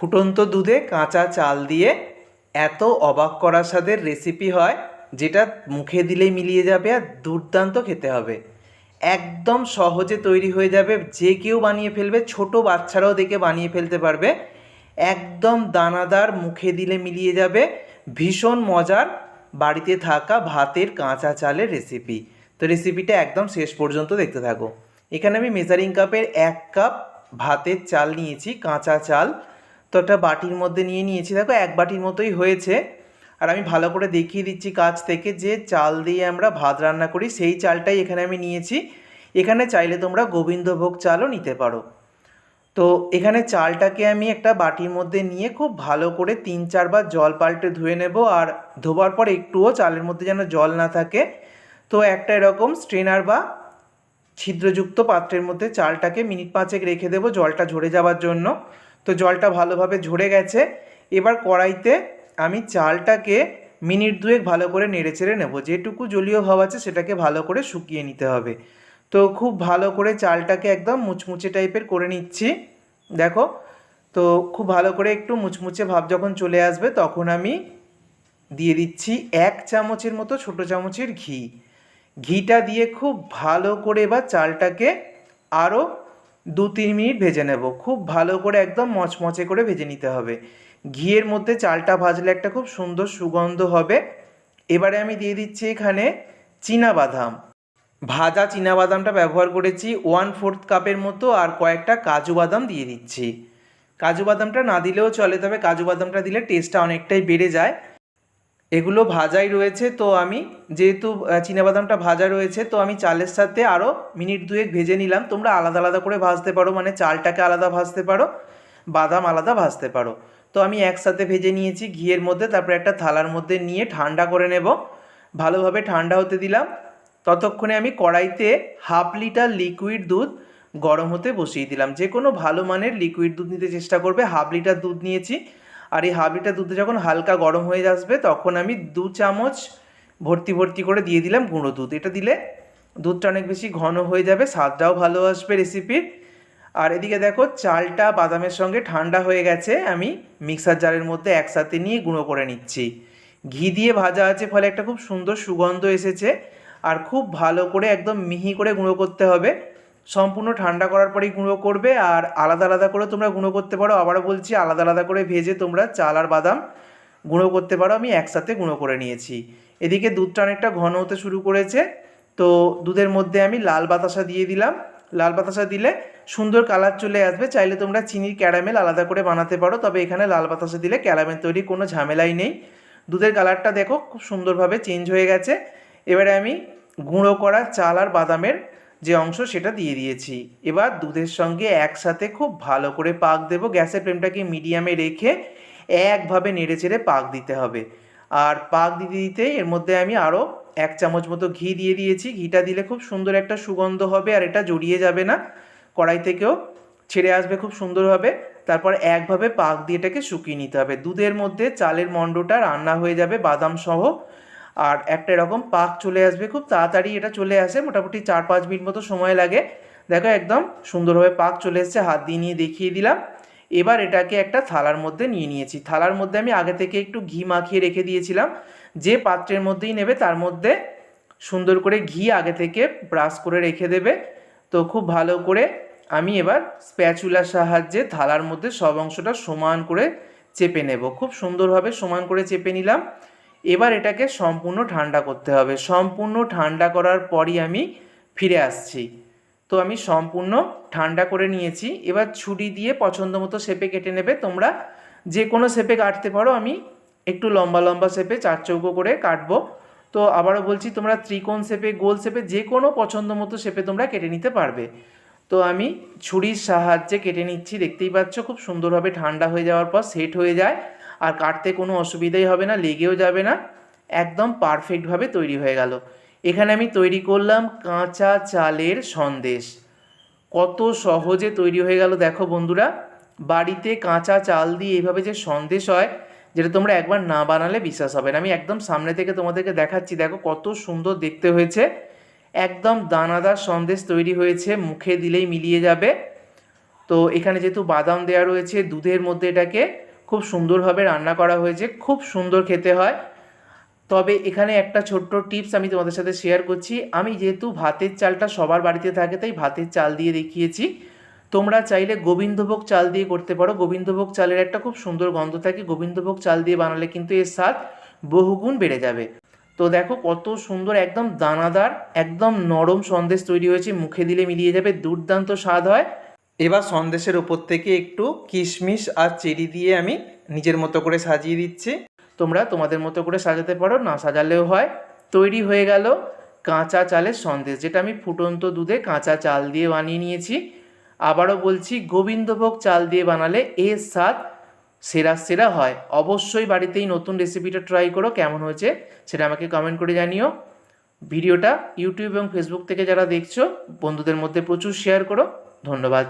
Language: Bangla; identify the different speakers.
Speaker 1: ফুটন্ত দুধে কাঁচা চাল দিয়ে এত অবাক করার স্বাদের রেসিপি হয়, যেটা মুখে দিলেই মিলিয়ে যাবে আর দুর্দান্ত খেতে হবে। একদম সহজে তৈরি হয়ে যাবে, যে কেউ বানিয়ে ফেলবে, ছোট বাচ্চারাও দেখে বানিয়ে ফেলতে পারবে। একদম দানাদার, মুখে দিলে মিলিয়ে যাবে। ভীষণ মজার বাড়িতে থাকা ভাতের কাঁচা চালের রেসিপি তো রেসিপিটা একদম শেষ পর্যন্ত দেখতে থাকো। এখানে আমি মেজারিং কাপের এক কাপ ভাতের চাল নিয়েছি, কাঁচা চাল। তো একটা বাটির মধ্যে নিয়ে নিয়েছি। দেখো, এক বাটির মতোই হয়েছে। আর আমি ভালো করে দেখিয়ে দিচ্ছি কাছ থেকে যে চাল দিয়ে আমরা ভাত রান্না করি, সেই চালটাই এখানে আমি নিয়েছি। এখানে চাইলে তোমরা গোবিন্দভোগ চালও নিতে পারো। তো এখানে চালটাকে আমি একটা বাটির মধ্যে নিয়ে খুব ভালো করে তিন চারবার জল পাল্টে ধুয়ে নেব। আর ধোবার পর একটুও চালের মধ্যে যেন জল না থাকে। তো একটা এরকম স্ট্রেনার বা ছিদ্রযুক্ত পাত্রের মধ্যে চালটাকে মিনিট পাঁচেক রেখে দেবো জলটা ঝরে যাওয়ার জন্য। তো জলটা ভালোভাবে ঝরে গেছে। এবার কড়াইতে আমি চালটাকে মিনিট দুয়েক ভালো করে নেড়ে চেড়ে নেব। যেটুকু জলীয় ভাব আছে সেটাকে ভালো করে শুকিয়ে নিতে হবে। তো খুব ভালো করে চালটাকে একদম মুচমুচে টাইপের করে নিচ্ছি। দেখো, তো খুব ভালো করে একটু মুচমুচে ভাব যখন চলে আসবে তখন আমি দিয়ে দিচ্ছি এক চামচের মতো ছোট চামচের ঘি। ঘিটা দিয়ে খুব ভালো করে বা চালটাকে আরও দু তিন মিনিট ভেজে নেব। খুব ভালো করে একদম মচমচে করে ভেজে নিতে হবে। ঘিয়ের মধ্যে চালটা ভাজলে একটা খুব সুন্দর সুগন্ধ হবে। এবারে আমি দিয়ে দিচ্ছি এখানে বাদাম ভাজা বাদামটা ব্যবহার করেছি ওয়ান ফোর্থ কাপের মতো আর কয়েকটা কাজু বাদাম দিয়ে দিচ্ছি। কাজু বাদামটা না দিলেও চলে, তবে কাজু বাদামটা দিলে টেস্টটা অনেকটাই বেড়ে যায়। এগুলো ভাজাই রয়েছে, তো আমি যেহেতু বাদামটা ভাজা রয়েছে, তো আমি চালের সাথে আরও মিনিট দুয়েক ভেজে নিলাম। তোমরা আলাদা আলাদা করে ভাজতে পারো মানে চালটাকে আলাদা ভাজতে পারো, বাদাম আলাদা ভাজতে পারো। তো আমি একসাথে ভেজে নিয়েছি ঘিয়ের মধ্যে, তারপরে একটা থালার মধ্যে নিয়ে ঠান্ডা করে নেব। ভালোভাবে ঠান্ডা হতে দিলাম। ততক্ষণে আমি কড়াইতে হাফ লিটার লিকুইড দুধ গরম হতে বসিয়ে দিলাম। যে কোনো ভালো মানের লিকুইড দুধ নিতে চেষ্টা করবে, হাফ লিটার দুধ নিয়েছি। আর এই হাফ লিটার দুধে যখন হালকা গরম হয়ে আসবে, তখন আমি দু চামচ ভর্তি ভর্তি করে দিয়ে দিলাম গুঁড়ো দুধ। এটা দিলে দুধটা অনেক বেশি ঘন হয়ে যাবে, স্বাদটাও ভালো আসবে রেসিপির আর এদিকে দেখো, চালটা বাদামের সঙ্গে ঠান্ডা হয়ে গেছে, আমি মিক্সার জারের মধ্যে একসাথে নিয়ে গুঁড়ো করে নিচ্ছি। ঘি দিয়ে ভাজা আছে, ফলে একটা খুব সুন্দর সুগন্ধ এসেছে, আর খুব ভালো করে একদম মিহি করে গুঁড়ো করতে হবে। সম্পূর্ণ ঠান্ডা করার পরেই গুঁড়ো করবে আর আলাদা আলাদা করে তোমরা গুঁড়ো করতে পারো। আবারও বলছি আলাদা আলাদা করে ভেজে তোমরা চাল আর বাদাম গুঁড়ো করতে পারো। আমি একসাথে গুঁড়ো করে নিয়েছি। এদিকে দুধটা অনেকটা ঘন হতে শুরু করেছে। তো দুধের মধ্যে আমি লাল বাতাসা দিয়ে দিলাম। লাল বাতাসা দিলে সুন্দর কালার চলে আসবে। চাইলে তোমরা চিনির ক্যারামেল আলাদা করে বানাতে পারো। তবে এখানে লাল বাতাসা দিলে ক্যারামেল তৈরি কোনো ঝামেলাই নেই। দুধের কালারটা দেখো, খুব সুন্দরভাবে চেঞ্জ হয়ে গেছে। এবারে আমি গুঁড়ো করা চাল আর বাদামের যে অংশ সেটা দিয়ে দিয়েছি। এবার দুধের সঙ্গে একসাথে খুব ভালো করে পাক দেবো। গ্যাসের ফ্লেমটাকে মিডিয়ামে রেখে একভাবে নেড়ে চেড়ে পাক দিতে হবে। আর পাক দিতে দিতে এর মধ্যে আমি আরও এক চামচ মতো ঘি দিয়ে দিয়েছি। ঘিটা দিলে খুব সুন্দর একটা সুগন্ধ হবে আর এটা জড়িয়ে যাবে না। কড়াই থেকেও ছেড়ে আসবে, খুব সুন্দরভাবে তারপর একভাবে পাক দিয়ে এটাকে শুকিয়ে নিতে হবে। দুধের মধ্যে চালের মণ্ডটা রান্না হয়ে যাবে বাদাম সহ আর একটা এরকম পাক চলে আসবে, খুব তাড়াতাড়ি এটা চলে আসে, মোটামুটি চার পাঁচ মিনিট মতো সময় লাগে। দেখো একদম সুন্দরভাবে পাক চলে এসছে, হাত দিয়ে নিয়ে দেখিয়ে দিলাম। এবার এটাকে একটা থালার মধ্যে নিয়ে নিয়েছি। থালার মধ্যে আমি আগে থেকে একটু ঘি মাখিয়ে রেখে দিয়েছিলাম। যে পাত্রের মধ্যেই নেবে তার মধ্যে সুন্দর করে ঘি আগে থেকে ব্রাশ করে রেখে দেবে। তো খুব ভালো করে আমি এবার স্প্যাচুলার সাহায্যে থালার মধ্যে সব অংশটা সমান করে চেপে নেব। খুব সুন্দরভাবে সমান করে চেপে নিলাম। এবার এটাকে সম্পূর্ণ ঠান্ডা করতে হবে। সম্পূর্ণ ঠান্ডা করার পরই আমি ফিরে আসছি। তো আমি সম্পূর্ণ ঠান্ডা করে নিয়েছি। এবার ছুরি দিয়ে পছন্দ মতো শেপে কেটে নেবে তোমরা। যে কোনো শেপে কাটতে পারো। আমি একটু লম্বা লম্বা শেপে চার চৌকো করে কাটবো। তো আবারও বলছি, তোমরা ত্রিকোণ শেপে, গোল শেপে যে কোনো পছন্দ মতো শেপে তোমরা কেটে নিতে পারবে। তো আমি ছুরির সাহায্যে কেটে নিচ্ছি। দেখতেই পাচ্ছ, খুব সুন্দরভাবে ঠান্ডা হয়ে যাওয়ার পর সেট হয়ে যায়। আর কাটতে কোনো অসুবিধাই হবে না, লেগেও যাবে না। একদম পারফেক্টভাবে তৈরি হয়ে গেল। এখানে আমি তৈরি করলাম কাঁচা চালের সন্দেশ। কত সহজে তৈরি হয়ে গেল, দেখো বন্ধুরা। বাড়িতে কাঁচা চাল দিয়ে এইভাবে যে সন্দেশ হয়, যেটা তোমরা একবার না বানালে বিশ্বাস হবে না। আমি একদম সামনে থেকে তোমাদেরকে দেখাচ্ছি, দেখো কত সুন্দর দেখতে হয়েছে। একদম দানাদার সন্দেশ তৈরি হয়েছে, মুখে দিলেই মিলিয়ে যাবে। তো এখানে যেহেতু বাদাম দেওয়া রয়েছে, দুধের মধ্যে এটাকে খুব সুন্দরভাবে রান্না করা হয়েছে, খুব সুন্দর খেতে হয়। তবে এখানে একটা ছোট্ট টিপস আমি তোমাদের সাথে শেয়ার করছি। আমি যেহেতু ভাতের চালটা সবার বাড়িতে থাকে, তাই ভাতের চাল দিয়ে দেখিয়েছি। তোমরা চাইলে গোবিন্দভোগ চাল দিয়ে করতে পারো। গোবিন্দভোগ চালের একটা খুব সুন্দর গন্ধ থাকে। গোবিন্দভোগ চাল দিয়ে বানালে কিন্তু এর স্বাদ বহুগুণ বেড়ে যাবে। তো দেখো কত সুন্দর, একদম দানাদার, একদম নরম সন্দেশ তৈরি হয়েছে। মুখে দিলে মিলিয়ে যাবে, দুর্দান্ত স্বাদ হয়। এবার সন্দেশের ওপর থেকে একটু কিশমিশ আর চেরি দিয়ে আমি নিজের মতো করে সাজিয়ে দিচ্ছি। তোমরা তোমাদের মতো করে সাজাতে পারো, না সাজালেও হয়। তৈরি হয়ে গেল কাঁচা চালের সন্দেশ, যেটা আমি ফুটন্ত দুধে কাঁচা চাল দিয়ে বানিয়ে নিয়েছি। আবারও বলছি, গোবিন্দভোগ চাল দিয়ে বানালে এর স্বাদ সেরা সেরা হয়। অবশ্যই বাড়িতেই নতুন রেসিপিটা ট্রাই করো, কেমন হয়েছে সেটা আমাকে কমেন্ট করে জানিও। ভিডিওটা ইউটিউব এবং ফেসবুক থেকে যারা দেখছ, বন্ধুদের মধ্যে প্রচুর শেয়ার করো। ধন্যবাদ।